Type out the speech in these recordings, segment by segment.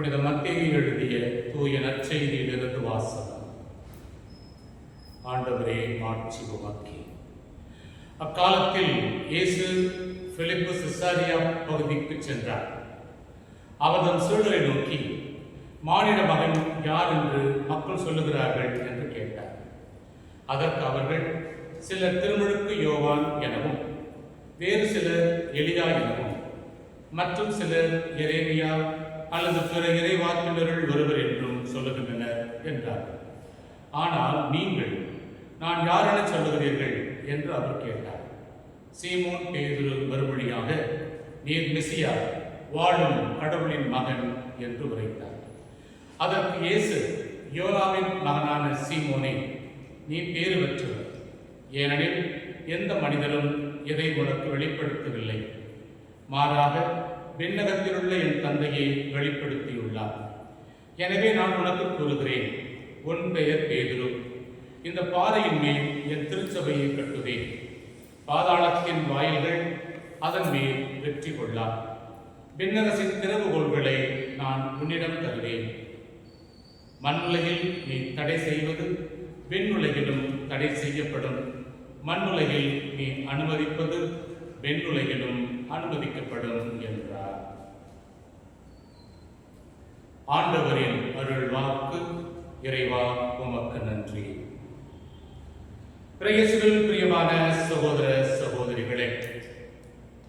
புனித மத்தியை எழுதிய தூய நற்செய்தியிலிருந்து வாசகம். ஆண்டவரே மாட்சி உமக்கி அக்காலத்தில் இயேசு பிலிப்பு சிசாரியா பகுதிக்கு சென்றார். அவர் தம் சீடரை நோக்கி மானிட மகன் யார் என்று மக்கள் சொல்லுகிறார்கள் என்று கேட்டார். அதற்கு அவர்கள் சிலர் திருமுழுக்கு யோவான் எனவும் வேறு சிலர் எளிதா எனவும் மற்றும் சிலர் எரேமியா அல்லது பிற இறைவாக்கினர்கள் ஒருவர் என்றும் சொல்லுகின்றனர் என்றார்கள் ஆனால் நீங்கள் நான் யார் என சொல்லுகிறீர்கள்? என்று அவர் கேட்டார். சீமோன் பேதுரு மறுமொழியாக நீர் மெசியா வாழும் கடவுளின் மகன் என்று உரைத்தார். அதற்கு இயேசு யோனாவின் மகனான சீமோனே நீ பேறு பெற்றவர் ஏனெனில் எந்த மனிதரும் எதை உனக்கு வெளிப்படுத்தவில்லை. மாறாக விண்ணகத்திலுள்ள என் தந்தையை வெளிப்படுத்தியுள்ளார். எனவே நான் உனக்கு கூறுகிறேன் உன் பெயர் பேதுரு. இந்த பாறையின் மேல் என் திருச்சபையை கட்டுவேன். பாதாளத்தின் வாயில்கள் அதன் மேல் வெற்றி கொள்ளார். விண்ணரசின் திறவுகோள்களை நான் உன்னிடம் தருவேன். மண்ணுலகில் நீ தடை செய்வது விண்ணுலகிலும் தடை செய்யப்படும். மண்ணுலகில் நீ அனுமதிப்பது வெண்ணுலகிலும் அனுமதிக்கப்படும் என்றார். ஆண்டவரின் அருள் வாக்கு இறைவா உமக்கு நன்றி. பிரயசுவில் பிரியமான சகோதர சகோதரிகளே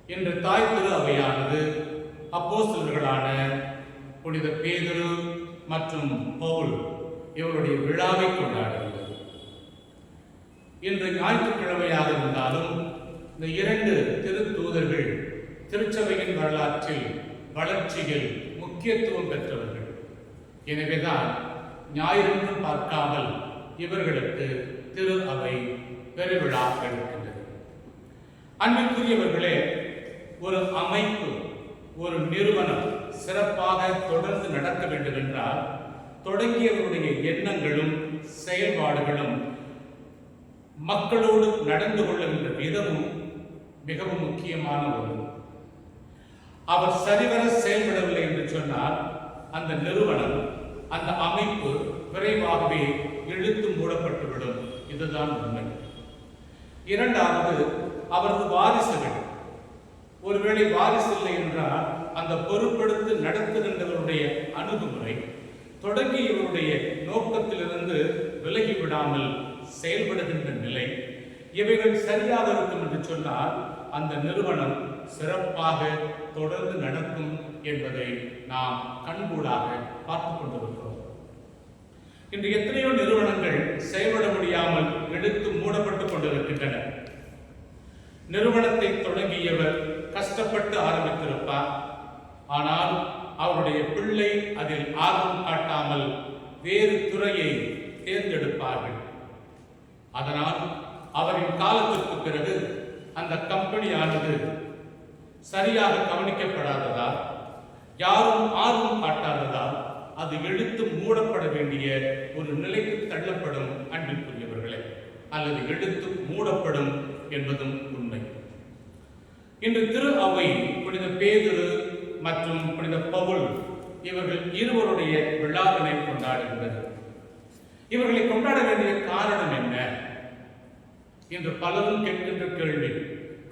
இன்று தாய் திரு அவையானது அப்போஸ்தலர்களான புனித பேதுரு மற்றும் பவுல் இவருடைய விழாவை கொண்டாடுகிறது. இன்று ஞாயிற்றுக்கிழமையாக இருந்தாலும் இந்த இரண்டு திருத்தூதர்கள் திருச்சபையின் வரலாற்றில் வளர்ச்சியில் முக்கியத்துவம் பெற்றவர்கள். எனவேதான் ஞாயிறு பார்க்காமல் இவர்களுக்கு திரு அவை பெருவிழா எடுக்கின்றது அன்புக்குரியவர்களே ஒரு அமைப்பு ஒரு நிறுவனம் சிறப்பாக தொடர்ந்து நடக்க வேண்டும் என்றால் தொடங்கியவருடைய எண்ணங்களும் செயல்பாடுகளும் மக்களோடு நடந்து கொள்ளுகின்ற விதமும் மிகவும் முக்கியமான ஒன்று. அவர் சரிவர செயல்படவில்லை என்று சொன்னால் அந்த நிறுவனம் அந்த அமைப்பு விரைவாகவே இழுத்து மூடப்பட்டுவிடும். இதுதான் உண்மை. இரண்டாவது அவரது வாரிசுகள். ஒருவேளை வாரிசு இல்லை என்றால் அந்த பொருட்படுத்து நடத்துகின்றவருடைய அணுகுமுறை தொடங்கி இவருடைய நோக்கத்திலிருந்து விலகி விடாமல் செயல்படுகின்ற நிலை இவைகள் சரியாக இருக்கும் என்று சொன்னால் அந்த நிறுவனம் சிறப்பாக தொடர்ந்து நடக்கும் என்பதை நாம் கண்கூடாக பார்த்து கொண்டிருக்கிறோம். இன்று எத்தனையோ நிறுவனங்கள் செயல்பட முடியாமல் எடுத்து மூடப்பட்டுக் கொண்டிருக்கின்றன. நிறுவனத்தை தொடங்கியவர் கஷ்டப்பட்டு ஆரம்பித்திருப்பார். ஆனால் அவருடைய பிள்ளை அதில் ஆர்வம் காட்டாமல் வேறு துறையை தேர்ந்தெடுப்பார்கள். அதனால் அவரின் காலத்திற்கு பிறகு அந்த கம்பெனியானது சரியாக கவனிக்கப்படாததால் யாரும் ஆர்வம் காட்டாததால் அது எடுத்து மூடப்பட வேண்டிய ஒரு நிலைக்கு தள்ளப்படும் அன்பிற்குரியவர்களே. அல்லது எடுத்து மூடப்படும் என்பதும் உண்மை. இன்று திரு அவை புனித பேதுரு மற்றும் புனித பவுல் இவர்கள் இருவருடைய விழாவினை கொண்டாடுகிறது இவர்களை கொண்டாட வேண்டிய காரணம் என்ன? என்று பலரும் கேட்கின்ற கேள்வி.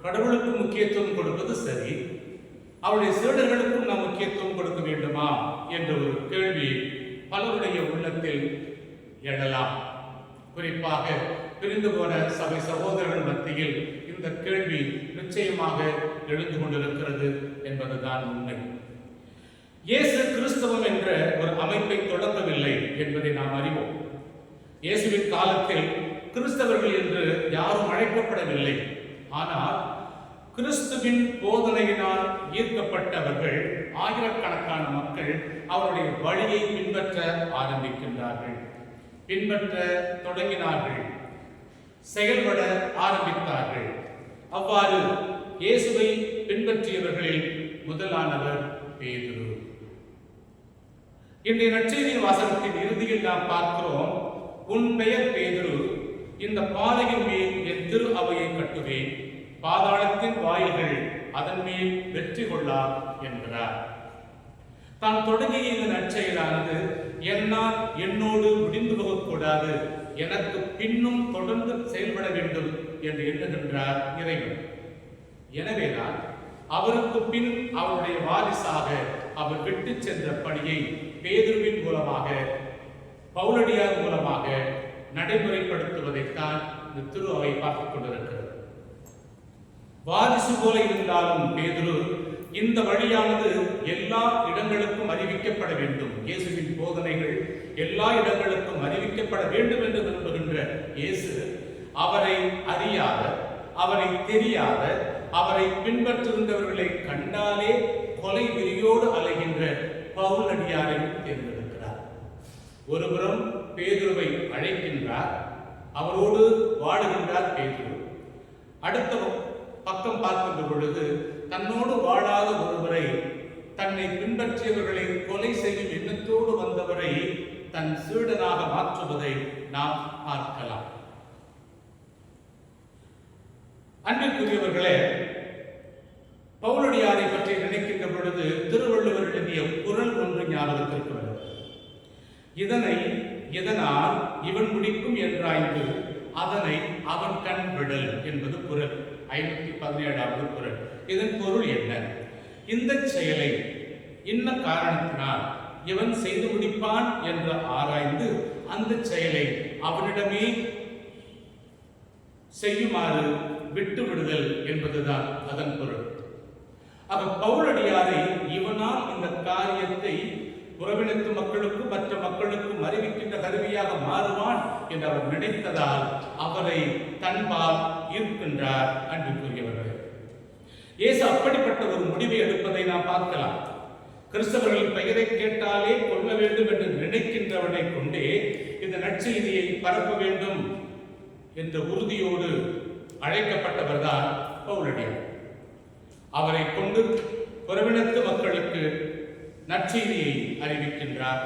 கடவுளுக்கு முக்கியத்துவம் கொடுப்பது சரி. அவருடைய சீடர்களுக்கும் நாம் முக்கியத்துவம் கொடுக்க வேண்டுமா என்ற ஒரு கேள்வி பலருடைய உள்ளத்தில் எழலாம். குறிப்பாக பிரிந்து போன சபை சகோதரர்கள் மத்தியில் இந்த கேள்வி நிச்சயமாக எழுந்து கொண்டிருக்கிறது என்பதுதான் உண்மை. இயேசு கிறிஸ்தவம் என்ற ஒரு அமைப்பை தொடங்கவில்லை என்பதை நாம் அறிவோம். இயேசுவின் காலத்தில் கிறிஸ்தவர்கள் என்று யாரும் அழைக்கப்படவில்லை. ஆனால் கிறிஸ்துவின் போதனையினால் ஈர்க்கப்பட்டவர்கள் ஆயிரக்கணக்கான மக்கள் அவருடைய வழியை பின்பற்ற ஆரம்பிக்கின்றார்கள். பின்பற்ற தொடங்கினார்கள். செயல்பட ஆரம்பித்தார்கள். அவ்வாறு இயேசுவை பின்பற்றியவர்களில் முதலானவர் பேதுரு. இன்றைய நற்செய்தி வாசகத்தின் இறுதியில் நாம் பார்க்கிறோம் உன் பெயர் பேதுரு. இந்த பாதையின் மேல் என் திரு அவையை கட்டுவேன். பாதாளத்தின் வாயில்கள் அதன் மேல் வெற்றி கொள்ளா என்கிறார் தான் தொடங்கிய இந்த நற்செயலானது என்னால் என்னோடு முடிந்து போகக்கூடாது. எனக்கு பின்னும் தொடர்ந்து செயல்பட வேண்டும் என்று எண்ணுகின்றார் இறைவன். எனவேதான் அவருக்கு பின் அவருடைய வாரிசாக அவர் விட்டு சென்ற பணியை பேதுருவின் மூலமாக பவுலடியார் மூலமாக நடைமுறைப்படுத்துவதைத்தான் இந்த திரு அவை பார்த்துக் கொண்டிருக்கிறது. வாரிசு போல இருந்தாலும் பேதுரு இந்த வழியானது எல்லா இடங்களுக்கும் அறிவிக்கப்பட வேண்டும். இயேசுவின் போதனைகள் எல்லா இடங்களுக்கும் அறிவிக்கப்பட வேண்டும் என்று விரும்புகின்ற இயேசு அவரை அறியாத அவரை தெரியாத அவரை பின்பற்றுகின்றவர்களை கண்டாலே கொலை வெறியோடு அலைகின்ற பவுலடியாரை தேர்ந்தெடுக்கிறார். ஒருபுறம் பேதுருவை அழைக்கின்றார். அவரோடு வாழுகின்றார் பேதுரு. அடுத்த பக்கம் பார்க்கின்ற பொழுது தன்னோடு வாழாத ஒருவரை தன்னை பின்பற்றியவர்களை கொலை செய்யும் எண்ணத்தோடு வந்தவரை தன் சீடனாக மாற்றுவதை நாம் பார்க்கலாம் அன்பிற்குரியவர்களே பவுலடியாரை பற்றி நினைக்கின்ற பொழுது திருவள்ளுவர் எழுதிய குரல் ஒன்று ஞாபகத்திற்கு வருகிறது இதனை இதனால் இவன் முடிக்கும் என்றாய்ந்து அதனை அவன் கண் விடல் என்பது குரல் ஐநூத்தி பதினேழாவது குரல் இதன் பொருள் என்ன இந்த செயலை என்ன காரணத்தினால் இவன் செய்து முடிப்பான் என்று ஆராய்ந்து அந்த செயலை அவனிடமே செய்யுமாறு விட்டு விடுதல் என்பதுதான் அதன் பொருள். அப்ப பவுலடியாரை இவனால் இந்த காரியத்தை உறவினத்து மக்களுக்கும் மற்ற மக்களுக்கும் அறிவிக்கின்ற கருவியாக மாறுவான் என்று அவர் நினைத்ததால் அவரை தன்பால் ஈர்க்கின்றார் அன்புக்குரியவர்களே. இயேசு அப்படிப்பட்ட ஒரு முடிவை எடுப்பதை நாம் பார்க்கலாம். கிறிஸ்தவர்கள் பெயரை கேட்டாலே கொள்ள வேண்டும் என்று நினைக்கின்றவனை கொண்டே இந்த நற்செய்தியை பரப்ப வேண்டும் என்ற உறுதியோடு அழைக்கப்பட்டவர்தான் பவுலடியார். அவரை கொண்டு புறவினத்து மக்களுக்கு நற்செய்தியை அறிவிக்கின்றார்.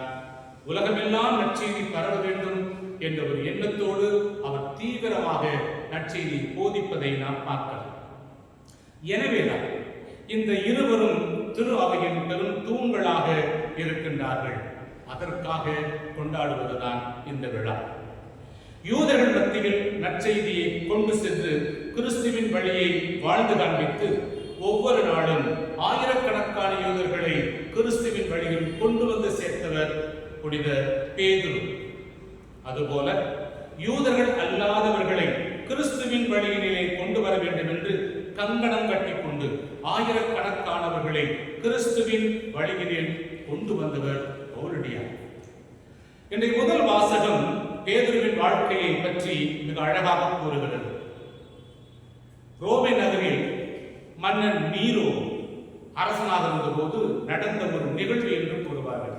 உலகமெல்லாம் நற்செய்தி பரவ வேண்டும் என்ற ஒரு எண்ணத்தோடு அவர் தீவிரமாக நற்செய்தி போதிப்பதை நாம் பார்க்கலாம். எனவேதான் இந்த இருவரும் திரு அவையின் பெரும் தூண்களாக இருக்கின்றார்கள். அதற்காக கொண்டாடுவதுதான் இந்த விழா. யூதர்கள் மத்தியில் நற்செய்தியை கொண்டு சென்று கிறிஸ்துவின் வழியை வாழ்ந்து காண்பித்து ஒவ்வொரு நாளும் ஆயிரக்கணக்கான யூதர்களை கிறிஸ்துவின் வழியில் கொண்டு வந்து சேர்த்தவர் புனித பேதுரு. அதுபோல யூதர்கள் அல்லாதவர்களை கிறிஸ்துவின் வழியிலே கொண்டு வர வேண்டும் என்று கங்கணம் கட்டிக்கொண்டு ஆயிரக்கணக்கானவர்களை கிறிஸ்துவின் வழியினில் கொண்டு வந்தவர் முடியாது. இன்றைய முதல் வாசகம் பேதுருவின் வாழ்க்கையை பற்றி மிக அழகாக கூறுகிறது. ரோமை நகரில் மன்னன் நீரோ அரசனாக இருந்தபோது நடந்த ஒரு நிகழ்வு என்று கூறுவார்கள்.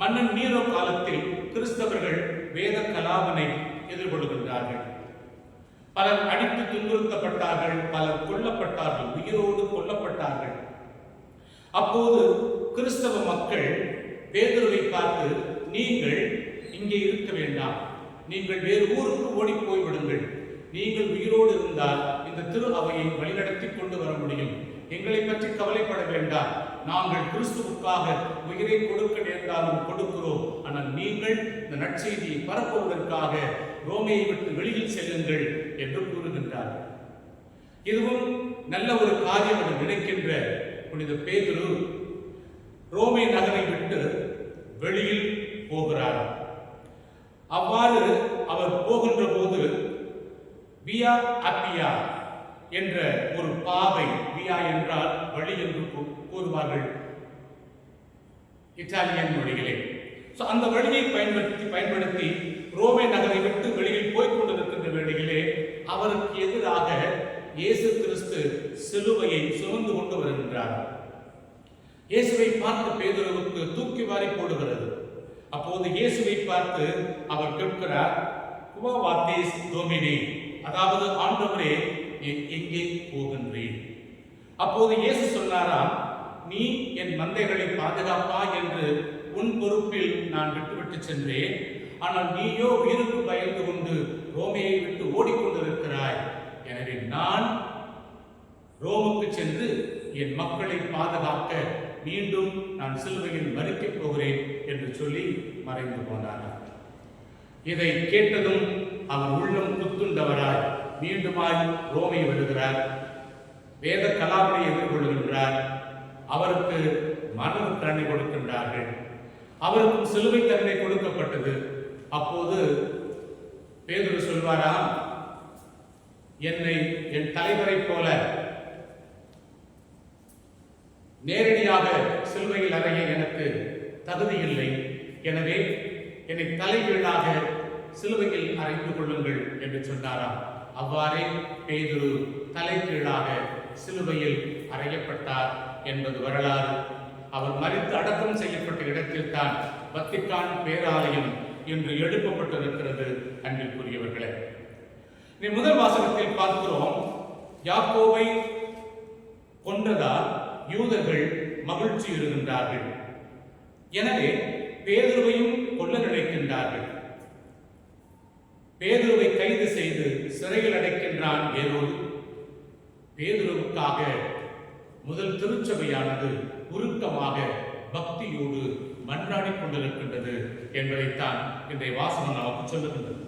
மன்னன் நீரோ காலத்தில் கிறிஸ்தவர்கள் வேத கலாமனை எதிர்கொள்கின்றார்கள். பலர் அடித்து துன்புறுத்தப்பட்டார்கள் பலர் கொல்லப்பட்டார்கள் உயிரோடு கொல்லப்பட்டார்கள். அப்போது கிறிஸ்தவ மக்கள் பேதுருவை பார்த்து நீங்கள் இங்கே இருக்க வேண்டாம். நீங்கள் வேறு ஊருக்கு ஓடி போய்விடுங்கள். நீங்கள் உயிரோடு இருந்தால் இந்த திரு அவையை வழிநடத்தி கொண்டு வர முடியும். எங்களை பற்றி கவலைப்பட வேண்டாம். நாங்கள் கிறிஸ்துவுக்காக உயிரை கொடுக்க நேர்ந்தாலும் கொடுக்கிறோம். ஆனால் நீங்கள் இந்த நற்செய்தியை பரப்புவதற்காக ரோமையை விட்டு வெளியில் செல்லுங்கள் என்று கூறுகின்றார். இதுவும் நல்ல ஒரு காரியம் என்று நினைக்கின்ற புனித பேதுரு ரோமை நகரை விட்டு வெளியில் போகிறார். அவ்வாறு அவர் போகின்ற போது வியா அப்பியா என்ற ஒரு பாவை வியா என்றால் வழி என்று கூறுவார்கள் இத்தாலியன் மொழிகளே. ஸோ அந்த வழியை பயன்படுத்தி பயன்படுத்தி ரோமை நகரை விட்டு வெளியில் போய்க் கொண்டிருக்கின்ற வேளையிலே அவருக்கு எதிராக இயேசு கிறிஸ்து சிலுவையை சுமந்து கொண்டு வருகின்றார். இயேசுவை பார்த்து பேதுருவுக்கு தூக்கி வாரி போடுகிறது. அப்போது இயேசுவை பார்த்து அவர் கேட்கிறார் குவாவாத்தேஸ் டோமினே அதாவது ஆண்டவரே எங்கே போகின்றேன் அப்போது இயேசு சொன்னாராம் நீ என் மந்தைகளை பாதுகாப்பா என்று உன் பொறுப்பில் நான் விட்டுவிட்டு சென்றேன். ஆனால் நீயோ உயிருக்கு பயந்து கொண்டு ரோமையை விட்டு ஓடிக்கொண்டிருக்கிறாய். எனவே நான் ரோமுக்கு சென்று என் மக்களை பாதுகாக்க மீண்டும் நான் சிலுவையில் மறிக்கப் போகிறேன் என்று சொல்லி மறைந்து போனார்கள் இதை கேட்டதும் அவர் உள்ளம் குத்துண்டவராய் மீண்டுமாய் ரோமை விடுகிறார். வேத கலாபனை எதிர்கொள்கின்றார். அவருக்கு மரண தண்டனை கொடுக்கின்றார்கள். அவருக்கும் சிலுவை தண்டனை கொடுக்கப்பட்டது. அப்போது பேதுரு சொல்வாராம் என்னை என் தலைவரைப் போல நேரடியாக சிலுவையில் அறைய எனக்கு தகுதி இல்லை எனவே என்னை தலைகீழாக சிலுவையில் அறைந்து கொள்ளுங்கள் என்று சொன்னாராம். அவ்வாறே பேதுரு தலைகீழாக சிலுவையில் அறையப்பட்டார் என்பது வரலாறு. அவர் மறித்து அடக்கம் செய்யப்பட்ட இடத்தில்தான் வத்திக்கான் பேராலயம் இன்று எழுப்பப்பட்டிருக்கிறது அன்பிற்குரியவர்களே. நீ முதல் வாசகத்தில் பார்க்கிறோம். யாக்கோவை கொன்றதால் யூதர்கள் மகிழ்ச்சி இருக்கின்றார்கள். எனவே பேதுருவையும் கொல்ல நினைக்கின்றார்கள் பேதுருவை கைது செய்து சிறையில் அடைக்கின்றான் ஏரோது. பேதுருவுக்காக முதல் திருச்சபையானது உருக்கமாக பக்தியோடு மன்றாடி கொண்டிருக்கின்றது என்பதைத்தான் இன்றைய வாசகம் நமக்கு சொல்லுகின்றது.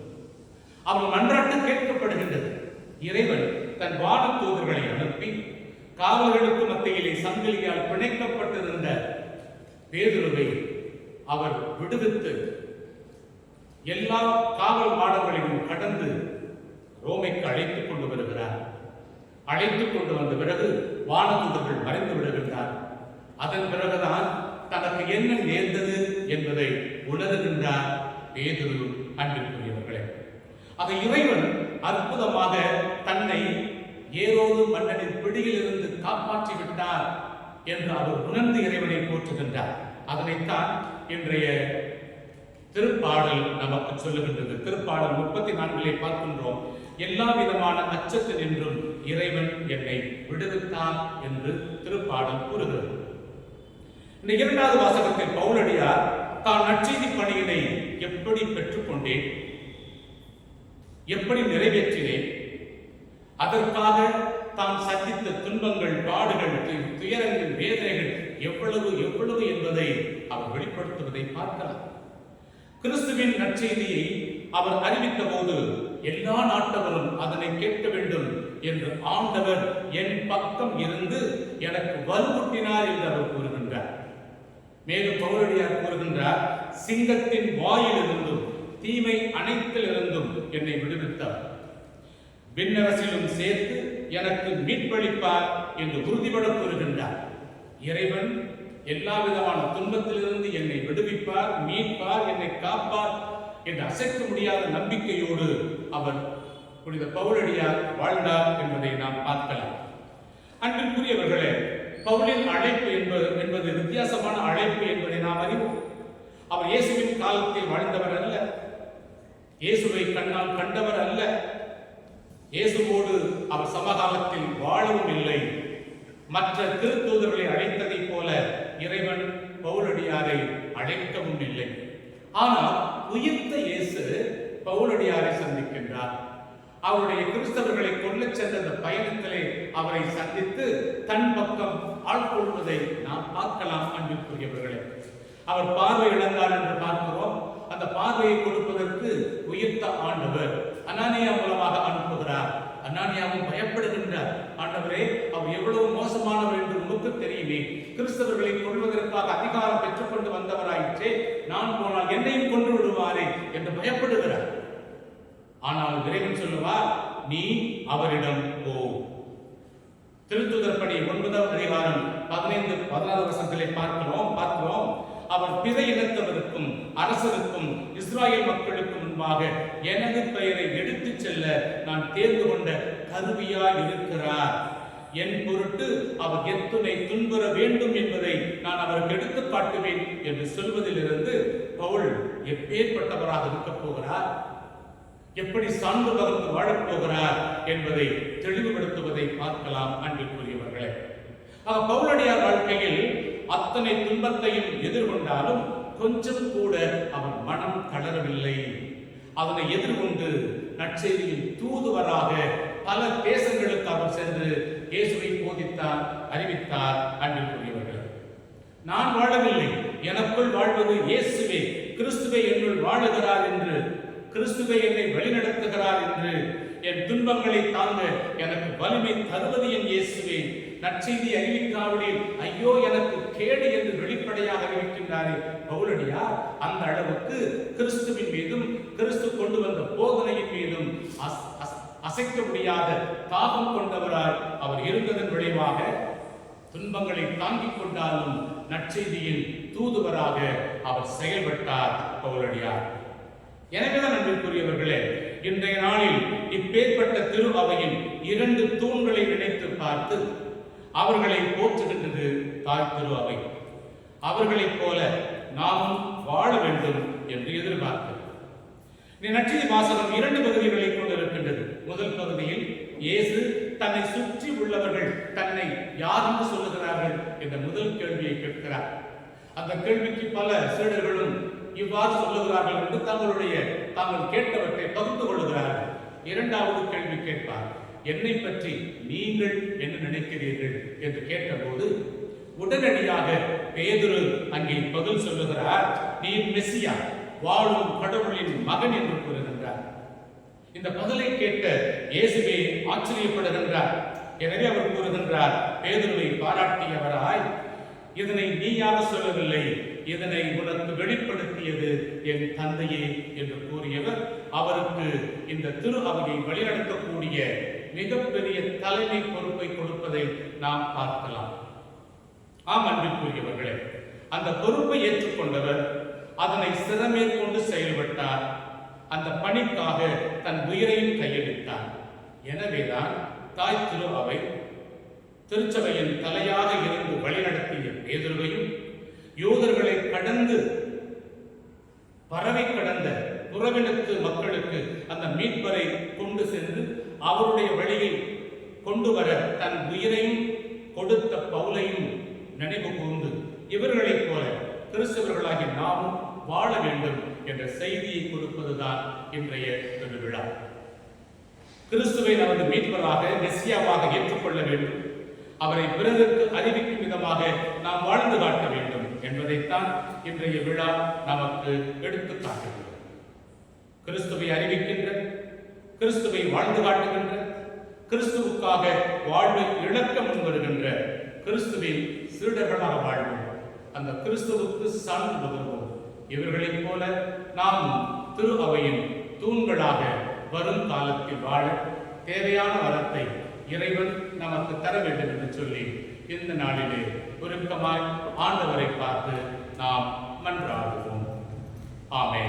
அவன் மன்றாட்டு கேட்கப்படுகின்றது. இறைவன் தன் வானத் தூதர்களை அனுப்பி காவலர்களுக்கு மத்தியிலே சங்கிலியால் பிணைக்கப்பட்டிருந்த பேதுருவை அவர் விடுவித்து எல்லா காவல் மாடங்களையும் கடந்து ரோமைக்கு அழைத்துக் கொண்டு வருகிறார். அழைத்துக் கொண்டு வந்த பிறகு வானதூதர்கள் மறைந்து விடுகின்றார். அதன் பிறகுதான் தனக்கு என்ன நேர்ந்தது என்பதை உணர்கின்றார் பேதுரு அன்பிற்குரியவர்களே. அதை இறைவன் அற்புதமாக தன்னை ஏரோது மன்னனின் பிடியிலிருந்து காப்பாற்றி விட்டார் என்று அவர் உணர்ந்து இறைவனை போற்றுகின்றார். அதனைத்தான் இன்றைய திருப்பாடல் நமக்கு சொல்லுகின்றது. திருப்பாடல் முப்பத்தி நான்கிலே பார்க்கின்றோம். எல்லா விதமான அச்சத்தினின்றும் இறைவன் என்னை விடுவித்தான் என்று திருப்பாடல் கூறுகிறது. இந்த இரண்டாவது வாசகத்தில் பவுலடியார் தான் நற்செய்தி பணியினை எப்படி பெற்றுக்கொண்டேன்? எப்படி நிறைவேற்றினேன்? அதற்காக தாம் சந்தித்த துன்பங்கள் பாடுகள் துயரங்கள் வேதனைகள் எவ்வளவு எவ்வளவு என்பதை அவர் வெளிப்படுத்துவதை பார்க்கலாம். கிறிஸ்துவின் நற்செய்தியை அவர் அறிவித்த போது எல்லா நாட்டவரும் அதனை கேட்க வேண்டும் என்று ஆண்டவர் என் பக்கம் இருந்து எனக்கு வலுவூட்டினார் என்று அவர் கூறுகின்றார். மேலும் பவுலடியார் கூறுகின்றார் சிங்கத்தின் வாயிலிருந்தும் தீமை அனைத்திலிருந்தும் என்னை விடுவித்தார். விண்ணரசிலும் சேர்த்து எனக்கு மீட்பளிப்பார் என்று உறுதிபட கூறுகின்றார். இறைவன் எல்லா விதமான துன்பத்திலிருந்து என்னை விடுவிப்பார் மீட்பார் என்னை காப்பார் என்று அசைக்க முடியாத நம்பிக்கையோடு அவர் புனித பவுலடியார் வாழ்ந்தார் என்பதை நாம் பார்க்கலாம். அன்பிற்குரியவர்களே பவுலின் அழைப்பு என்பது என்பது வித்தியாசமான அழைப்பு என்பதை நாம் அறிவோம். அவர் இயேசுவின் காலத்தில் வாழ்ந்தவர் அல்ல. இயேசுவை கண்ணால் கண்டவர் அல்ல. இயேசுவோடு அவர் சமகாலத்தில் வாழவும் இல்லை. மற்ற திருத்தூதர்களை அழைத்ததைப் போல இறைவன் பவுலடியாரை அழைக்கவும் இல்லை. ஆனால் உயிர்த்த இயேசு பவுலடியாரை சந்திக்கின்றார். அவருடைய கிறிஸ்தவர்களை கொல்லச் சென்ற அந்த பயணத்திலே அவரை சந்தித்து தன் பக்கம் ஆட்கொள்வதை நாம் பார்க்கலாம் அன்பிற்குரியவர்களே அவர் பார்வை இழந்தார் என்று பார்க்கிறோம். அந்த பார்வையை கொடுப்பதற்கு உயிர்த்த ஆண்டவர் அனானியா மூலமாக அனுப்புகிறார். அனானியாவும் பயப்படுகின்றார் ஆண்டவரே அவர் எவ்வளவு மோசமானவர் என்று உனக்கு தெரியுமே. கிறிஸ்தவர்களை கொள்வதற்காக அதிகாரம் பெற்றுக்கொண்டு வந்தவராயிற்றே நான் போனால் என்னையும் கொன்று விடுவாரே என்று பயப்படுகிறார். ஆனால் இறைவன் சொல்லுவார் நீ அவரிடம் போ. திருத்துதற்படி ஒன்பதாம் அதிகாரம் பதினைந்து பதினாறு வருஷங்களை பார்க்கிறோம் பார்க்கிறோம். அவர் பிற இனத்தவருக்கும் அரசருக்கும் இஸ்ராயல் மக்களுக்கு முன்பாக எனது பெயரை எடுத்துச் செல்ல நான் தேர்ந்து கொண்ட கருவியா இருக்கிறார் என் பொருட்டு அவர் எத்துணை துன்புற வேண்டும் என்பதை நான் அவருக்கு எடுத்து காட்டுவேன் என்று சொல்வதிலிருந்து பவுல் எப்பேற்பட்டவராக இருக்கப் போகிறார்? எப்படி சான்று பகர்ந்து வாழப்போகிறார் என்பதை தெளிவுபடுத்துவதை பார்க்கலாம் அன்பிற்குரியவர்களே. பவுலடியார் வாழ்க்கையில் அத்தனை துன்பத்தையும் எதிர்கொண்டாலும் கொஞ்சம் கூட அவன் மனம் தளரவில்லை அதனை எதிர்கொண்டு நற்செய்தியின் தூதுவராக பல தேசங்களுக்கு அவர் சென்று இயேசுவை போதித்தார் அறிவித்தார் அன்பிற்குரியவர்கள். நான் வாழவில்லை. எனக்குள் வாழ்வது இயேசுவே. கிறிஸ்துவை என்னுள் வாழுகிறார் என்று கிறிஸ்துவை என்னை வழிநடத்துகிறார் என்று என் துன்பங்களை தாங்க எனக்கு வலிமை தருவது என் இயேசுவே. நற்செய்தி அறிவிக்காவிடில் ஐயோ எனக்கு கேடு என்று வெளிப்படையாக அறிவிக்கின்றாரே. பவுலடியார் அந்த அளவுக்கு கிறிஸ்துவின் மீதும் கிறிஸ்து கொண்டு வந்த போதனையின் மீதும் அஸ்- அஸ்- அசைக்க முடியாத தாபம் கொண்டவராய் அவர் இருந்ததன் விளைவாக துன்பங்களை தாங்கிக் கொண்டாலும் நற்செய்தியின் தூதுவராக அவர் செயல்பட்டார் பவுலடியார் எனவேதான் அன்பிற்குரியவர்களே இன்றைய நாளில் இப்பேற்பட்ட திரு அவையின் இரண்டு தூண்களை நினைத்து பார்த்து அவர்களை போற்றுகின்றது தாய் திரு அவை அவர்களைப் போல நாமும் வாழ வேண்டும் என்று எதிர்பார்க்கிறோம். இந்த வாசகம் இரண்டு பகுதிகளை கொண்டிருக்கின்றது. முதல் பகுதியில் இயேசு தன்னை சுற்றி உள்ளவர்கள் தன்னை யார் என்று சொல்லுகிறார்கள் என்ற முதல் கேள்வியை கேட்கிறார். அந்த கேள்விக்கு பல சீடர்களும் இவ்வாறு சொல்லுகிறார்கள் என்று தங்களுடைய தாங்கள் கேட்டவற்றை பகிர்ந்து கொள்ளுகிறார்கள். இரண்டாவது கேள்வி கேட்பார்கள் என்னை பற்றி நீங்கள் என்ன நினைக்கிறீர்கள் என்று கேட்டபோது உடனடியாக பேதுரு அங்கே பதில் சொல்லுகிறார் நீ மெஸ்ஸியா வாழும் கடவுளின் மகன் என்று கூறுகின்றார். இந்த பதிலை கேட்ட இயேசுவே ஆச்சரியப்படுகின்றார். எனவே அவர் கூறுகின்றார் பேதுருவை பாராட்டியவராய் இதனை நீயாக சொல்லவில்லை. இதனை உனக்கு வெளிப்படுத்தியது என் தந்தையே என்று கூறியவர் அவருக்கு இந்த திரு அவையை வழிநடத்தக்கூடிய மிகப்பெரிய தலைமை பொறுப்பை கொடுப்பதை நாம் பார்க்கலாம். ஆம் அன்புக்குரியவர்களே அந்த பொறுப்பை ஏற்றுக்கொண்டவர் அதனை சிறமேற்கொண்டு செயல்பட்டார். அந்த பணிக்காக தன் உயிரையும் கையெழுத்தார் எனவேதான் தாய் திரு அவை திருச்சபையின் தலையாக இருந்து வழிநடத்திய பேதுருவையும் யூதர்களை கடந்து பறவை கடந்த புறவினத்து மக்களுக்கு அந்த மீட்பரை கொண்டு அவருடைய வழியில் கொண்டு வர தன் உயிரையும் கொடுத்த பவுலையும் நினைவு கூர்ந்து இவர்களைப் போல கிறிஸ்தவர்களாகி நாமும் வாழ வேண்டும் என்ற செய்தியை கொடுப்பதுதான் இன்றைய திருவிழா. கிறிஸ்துவை நமது மீட்பராக மெஸ்ஸியாவாக ஏற்றுக்கொள்ள வேண்டும். அவரை பிறருக்கு அறிவிக்கும் விதமாக நாம் வாழ்ந்து காட்ட வேண்டும் என்பதைத்தான் இன்றைய விழா நமக்கு எடுத்து காட்டுகிறது கிறிஸ்துவை அறிவிக்கின்ற கிறிஸ்துவை வாழ்ந்து காட்டுகின்ற கிறிஸ்துவுக்காக வாழ்வை இழக்க முன்வருகின்ற கிறிஸ்துவின் சீடர்களாக வாழ்வோம். அந்த கிறிஸ்துவுக்கு சான்று பகர்வோம் இவர்களைப் போல நாம் திரு அவையின் தூண்களாக வரும் காலத்தில் வாழ தேவையான வரத்தை இறைவன் நமக்கு தர வேண்டும் என்று சொல்லி இந்த நாளிலே உருக்கமாய் ஆண்டவரை பார்த்து நாம் மன்றாடுவோம். ஆமே